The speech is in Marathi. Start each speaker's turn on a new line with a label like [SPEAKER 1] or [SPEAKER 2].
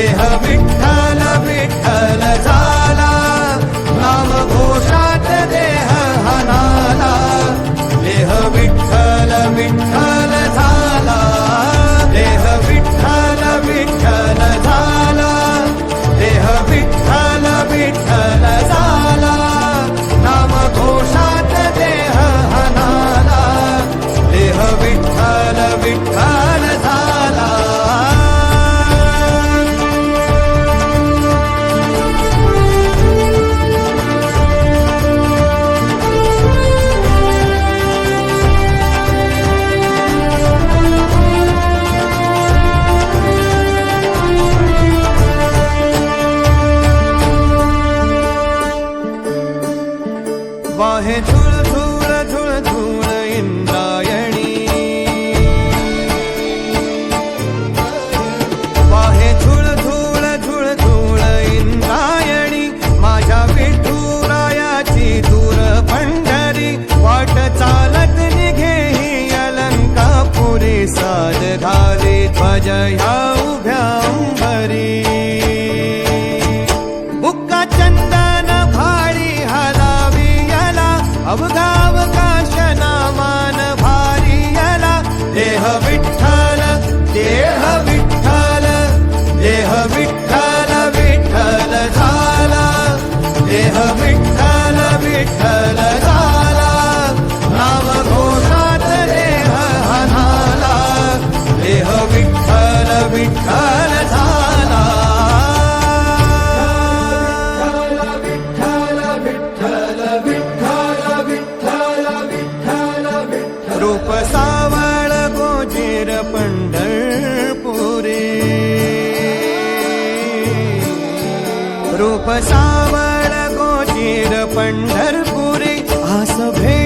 [SPEAKER 1] 내 वाहे झुळ झुळ झुळ झुळ इंद्रायणी. वाहे झुळ झुळ झुळ झुळ इंद्रायणी. माझ्या विठुरायाची दूर पंढरी. वाट चालत निघे ही साज साध घाली ध्वजया विठ्ठल देह विठ्ठल देह विठ्ठल विठ्ठल झाला देह विठ्ठल विठ्ठल झाला नाम घोषात देह हनाला देह विठ्ठल विठ्ठल झाला रूप सावळ गोचीर पंढरपुरी आसभे